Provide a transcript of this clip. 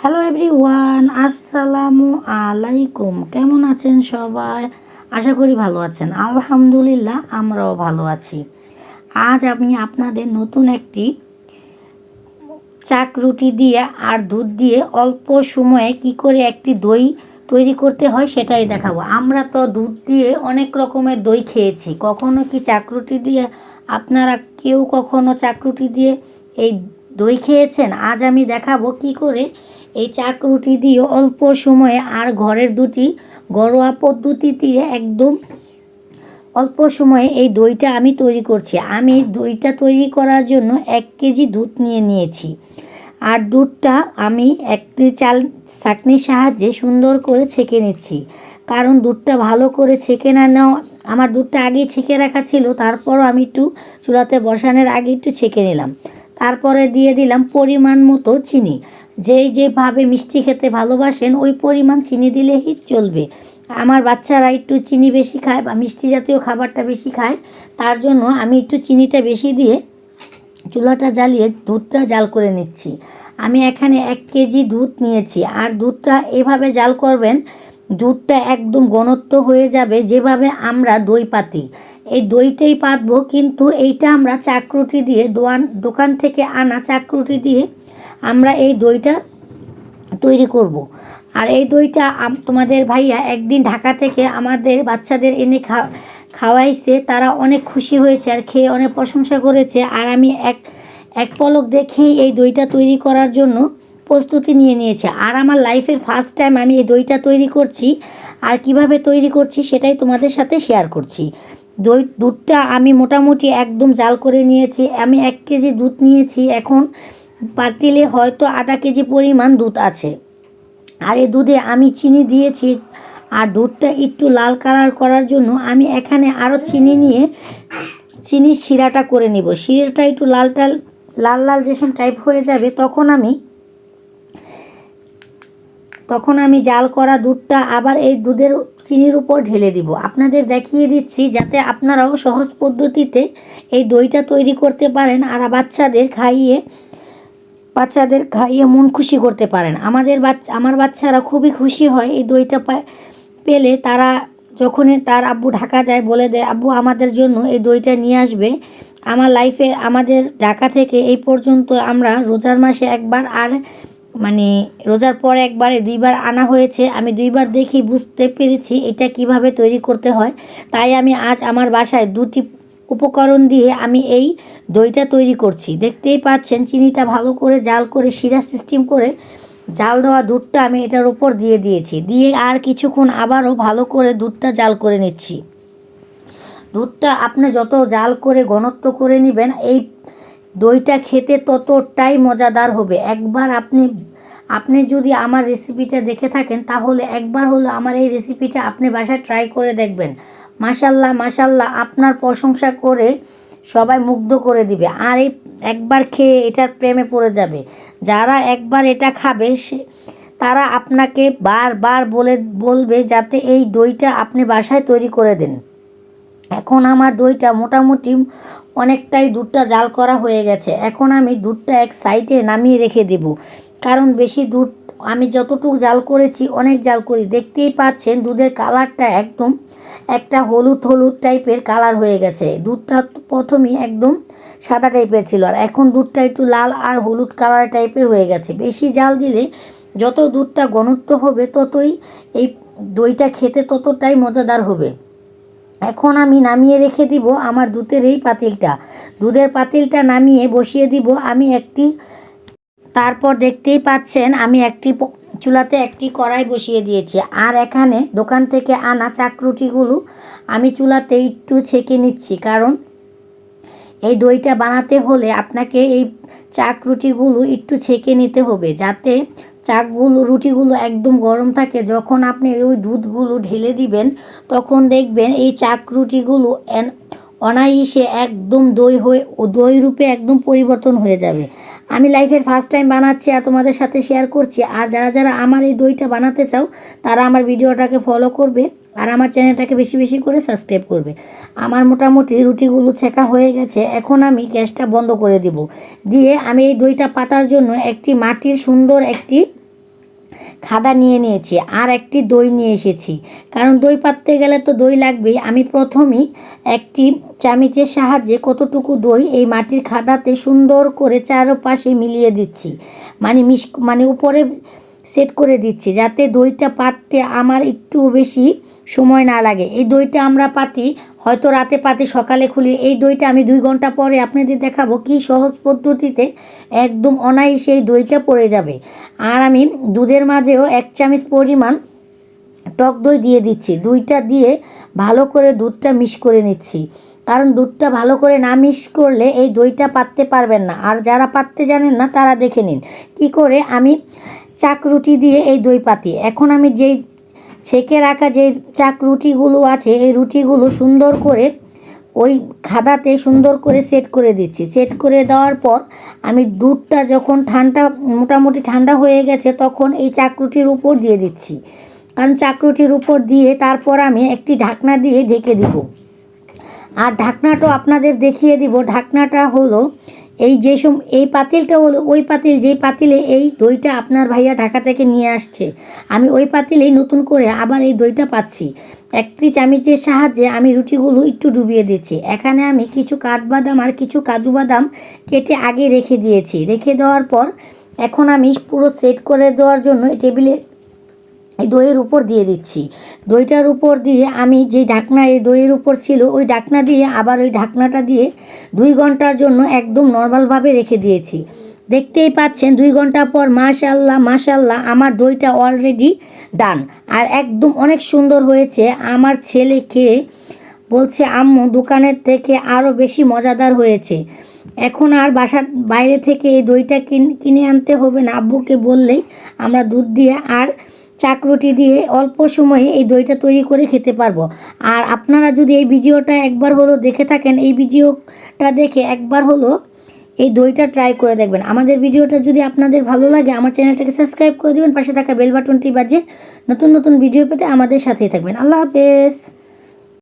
Hello everyone আসসালামু আলাইকুম কেমন আছেন সবাই? আশা করি ভালো আছেন। আলহামদুলিল্লাহ, আমরাও ভালো আছি। আজ আমি আপনাদের নতুন একটি চাক রুটি দিয়ে আর দুধ দিয়ে অল্প সময়ে কি করে একটি দই তৈরি করতে হয় সেটাই দেখাবো। আমরা তো দুধ দিয়ে অনেক রকমের দই খেয়েছি। কখনো কি চাকরুটি দিয়ে? আপনারা কেউ কখনো চাকরুটি দিয়ে এই দই খেয়েছেন? আজ আমি দেখাবো কি করে এই চাকরুটি দিয়ে অল্প সময়ে আর ঘরের দুটি ঘরোয়া পদ্ধতি দিয়ে একদম অল্প সময়ে এই দইটা আমি তৈরি করছি। আমি দইটা তৈরি করার জন্য এক কেজি দুধ নিয়ে নিয়েছি। আর দুধটা আমি একটি চাল চাকনির সাহায্যে সুন্দর করে ছেঁকে নিচ্ছি। কারণ দুধটা ভালো করে ছেঁকে না নেওয়া, আমার দুধটা আগেই ছেঁকে রাখা ছিল, তারপরও আমি একটু চুলাতে বসানোর আগে একটু ছেঁকে নিলাম। তারপরে দিয়ে দিলাম পরিমাণ মতো চিনি। যেই যেভাবে মিষ্টি খেতে ভালোবাসেন, ওই পরিমাণ চিনি দিলেই চলবে। আমার বাচ্চারা একটু চিনি বেশি খায় বা মিষ্টি জাতীয় খাবারটা বেশি খায়, তার জন্য আমি একটু চিনিটা বেশি দিয়ে চুলাটা জ্বালিয়ে দুধটা জাল করে নিচ্ছি। আমি এখানে এক কেজি দুধ নিয়েছি। আর দুধটা এভাবে জাল করবেন, দুধটা একদম ঘনত্ব হয়ে যাবে যেভাবে আমরা দই পাতি। এই দইটাই পাতবো, কিন্তু এইটা আমরা চাকরুটি দিয়ে দোয়ান দোকান থেকে আনা চাকরুটি দিয়ে আমরা এই দইটা তৈরি করব। আর এই দইটা তোমাদের ভাইয়া একদিন ঢাকা থেকে আমাদের বাচ্চাদের এনে খা, খাওয়াইছে, তারা অনেক খুশি হয়েছে আর খেয়ে অনেক প্রশংসা করেছে। আর আমি এক এক পলক দেখেই এই দইটা তৈরি করার জন্য প্রস্তুতি নিয়ে নিয়েছে। আর আমার লাইফের ফার্স্ট টাইম আমি এই দইটা তৈরি করছি। আর কীভাবে তৈরি করছি সেটাই তোমাদের সাথে শেয়ার করছি। দই, দুধটা আমি মোটামুটি একদম জাল করে নিয়েছি। আমি এক কেজি দুধ নিয়েছি। এখন পাতিলে হয়তো আধা কেজি পরিমাণ দুধ আছে। আর এই দুধে আমি চিনি দিয়েছি। আর দুধটা একটু লাল কালার করার জন্য আমি এখানে আরও চিনি নিয়ে চিনির শিরাটা করে নিব। শিরাটা একটু লাল টাল, লাল লাল যেসব টাইপ হয়ে যাবে, তখন আমি তখন আমি জাল করা দুধটা আবার এই দুধের চিনির উপর ঢেলে দিব। আপনাদের দেখিয়ে দিচ্ছি যাতে আপনারাও সহজ পদ্ধতিতে এই দইটা তৈরি করতে পারেন। আর বাচ্চাদের খাইয়ে বাচ্চাদের খাইয়ে মন খুশি করতে পারেন আমাদের বাচ্চা, আমার বাচ্চারা খুবই খুশি হয় এই দইটা পেলে তারা যখনই তার আব্বু ঢাকা যায় বলে দেয়, আব্বু, আমাদের জন্য এই দইটা নিয়ে আসবে। আমার লাইফে আমাদের ঢাকা থেকে এই পর্যন্ত আমরা রোজার মাসে একবার আর মানে রোজার পর একবারে দুইবার আনা হয়েছে। আমি দুইবার দেখি, বুঝতে পেরেছি এটা কীভাবে তৈরি করতে হয়। তাই আমি আজ আমার বাসায় দুটি উপকরণ দিয়ে আমি এই দইটা তৈরি করছি। দেখতেই পাচ্ছেন, চিনিটা ভালো করে জাল করে, শিরা সিস্টেম করে জাল দেওয়া দুধটা আমি এটার উপর দিয়ে দিয়েছি। দিয়ে আর কিছুক্ষণ আবারও ভালো করে দুধটা জাল করে নিচ্ছি। দুধটা আপনি যত জাল করে ঘনত্ব করে নেবেন, এই দইটা খেতে ততটাই মজাদার হবে। একবার আপনি আপনি যদি আমার রেসিপিটা দেখে থাকেন, তাহলে একবার হলো আমার এই রেসিপিটা আপনি বাসায় ট্রাই করে দেখবেন। মাশাল্লাহ মাশাল্লাহ, আপনার প্রশংসা করে সবাই মুগ্ধ করে দিবে। আর এই একবার খেয়ে এটার প্রেমে পড়ে যাবে। যারা একবার এটা খাবে, সে, তারা আপনাকে বারবার বলে, বলবে যাতে এই দইটা আপনি বাসায় তৈরি করে দেন। এখন আমার দইটা মোটামুটি অনেকটাই দুধটা জাল করা হয়ে গেছে। এখন আমি দুধটা এক সাইডে নামিয়ে রেখে দেব। কারণ বেশি দুধ আমি যতটুকু জাল করেছি, অনেক জাল করি। দেখতেই পাচ্ছেন, দুধের কালারটা একদম একটা হলুদ হলুদ টাইপের কালার হয়ে গেছে। দুধটা প্রথমেই একদম সাদা টাইপের ছিল আর এখন দুধটা একটু লাল আর হলুদ কালার টাইপের হয়ে গেছে। বেশি জাল দিলে যত দুধটা ঘনত্ব হবে, ততই এই দইটা খেতে ততটাই মজাদার হবে। এখন আমি নামিয়ে রেখে দিব আমার দুধের এই পাতিলটা। দুধের পাতিলটা নামিয়ে বসিয়ে দিব। আমি একটি তারপর দেখতেই পাচ্ছেন আমি একটি চুলাতে একটি কড়াই বসিয়ে দিয়েছি। আর এখানে দোকান থেকে আনা চাকরুটিগুলো আমি চুলাতে একটু ছেঁকে নিচ্ছি। কারণ এই দইটা বানাতে হলে আপনাকে এই চাক রুটিগুলো একটু ছেঁকে নিতে হবে। যাতে চাকগুলো, রুটিগুলো একদম গরম থাকে। যখন আপনি ওই দুধগুলো ঢেলে দিবেন, তখন দেখবেন এই চাক রুটিগুলো এন- অনায়াসে একদম দই হয়ে দই রূপে একদম পরিবর্তন হয়ে যাবে। আমি লাইফের ফার্স্ট টাইম বানাচ্ছি আর তোমাদের সাথে শেয়ার করছি। আর যারা যারা আমার এই দইটা বানাতে চাও, তারা আমার ভিডিওটাকে ফলো করবে আর আমার চ্যানেলটাকে বেশি বেশি করে সাবস্ক্রাইব করবে। আমার মোটামুটি রুটিগুলো ছেঁকা হয়ে গেছে, এখন আমি গ্যাসটা বন্ধ করে দিব। দিয়ে আমি এই দইটা পাতার জন্য একটি মাটির সুন্দর একটি খাদা নিয়ে নিয়েছি, আর একটি দই নিয়ে এসেছি। কারণ দই পাততে গেলে তো দই লাগবেই। আমি প্রথমেই একটি চামিচের সাহায্যে কতটুকু দই এই মাটির খাদাতে সুন্দর করে চারপাশে মিলিয়ে দিচ্ছি। মানে মিশ মানে উপরে সেট করে দিচ্ছি, যাতে দইটা পাততে আমার একটু বেশি সময় না লাগে। এই দইটা আমরা পাতি, হয়তো রাতে পাতি, সকালে খুলি। এই দইটা আমি দুই ঘণ্টা পরে আপনাদের দেখাবো কি সহজ পদ্ধতিতে একদম অনায়াসে এই দইটা পড়ে যাবে। আর আমি দুধের মাঝেও এক চামচ পরিমাণ টক দই দিয়ে দিচ্ছি। দুইটা দিয়ে ভালো করে দুধটা মিশ করে নিচ্ছি। কারণ দুধটা ভালো করে না মিশ করলে এই দইটা পাততে পারবেন না। আর যারা পাততে জানেন না, তারা দেখে নিন। কি করে আমি চাক রুটি দিয়ে এই দই পাতি। এখন আমি যেই ছেঁকে রাখা যে চাক রুটিগুলো আছে, এই রুটিগুলো সুন্দর করে ওই খাদাতে সুন্দর করে সেট করে দিচ্ছি। সেট করে দেওয়ার পর আমি দুধটা যখন ঠান্ডা, মোটামুটি ঠান্ডা হয়ে গেছে তখন এই চাকরুটির উপর দিয়ে দিচ্ছি। কারণ চাকরুটির উপর দিয়ে তারপর আমি একটি ঢাকনা দিয়ে ঢেকে দিব। আর ঢাকনাটাও আপনাদের দেখিয়ে দিব। ঢাকনাটা হলো এই যে সম, এই পাতিলটা হলো, ওই পাতিল যেই পাতিলে এই দইটা আপনার ভাইয়া ঢাকা থেকে নিয়ে আসছে, আমি ওই পাতিলেই নতুন করে আবার এই দইটা পাচ্ছি। একটি চামিচের সাহায্যে আমি রুটিগুলো একটু ডুবিয়ে দিচ্ছি। এখানে আমি কিছু কাঠবাদাম আর কিছু কাজু বাদাম কেটে আগে রেখে দিয়েছি। রেখে দেওয়ার পর এখন আমি পুরো সেট করে দেওয়ার জন্য টেবিলে এই দইয়ের উপর দিয়ে দিচ্ছি। দইটার উপর দিয়ে আমি যে ঢাকনা, এই দইয়ের উপর ছিল, ওই ঢাকনা দিয়ে আবার ওই ঢাকনাটা দিয়ে দুই ঘণ্টার জন্য একদম নর্মালভাবে রেখে দিয়েছি। দেখতেই পাচ্ছেন, দুই ঘণ্টা পর মাশাল্লাহ মাশাল্লাহ আমার দইটা অলরেডি ডান আর একদম অনেক সুন্দর হয়েছে। আমার ছেলে বলছে, আম্মু, দোকানের থেকে আরও বেশি মজাদার হয়েছে। এখন আর বাসার বাইরে থেকে এই দইটা কিন- কিনে আনতে হবে না। আব্বুকে বললেই আমরা দুধ দিয়ে আর চাকরুটি দিয়ে অল্প সময়ে এই দইটা তৈরি করে খেতে পারব। আর আপনারা যদি এই ভিডিওটা একবার হলো দেখে থাকেন, এই ভিডিওটা দেখে একবার হলো এই দইটা ট্রাই করে দেখবেন। আমাদের ভিডিওটা যদি আপনাদের ভালো লাগে, আমার চ্যানেলটাকে সাবস্ক্রাইব করে দেবেন, পাশে থাকা বেল বাটনটি বাজে নতুন নতুন ভিডিও পেতে আমাদের সাথেই থাকবেন। আল্লাহ হাফেজ।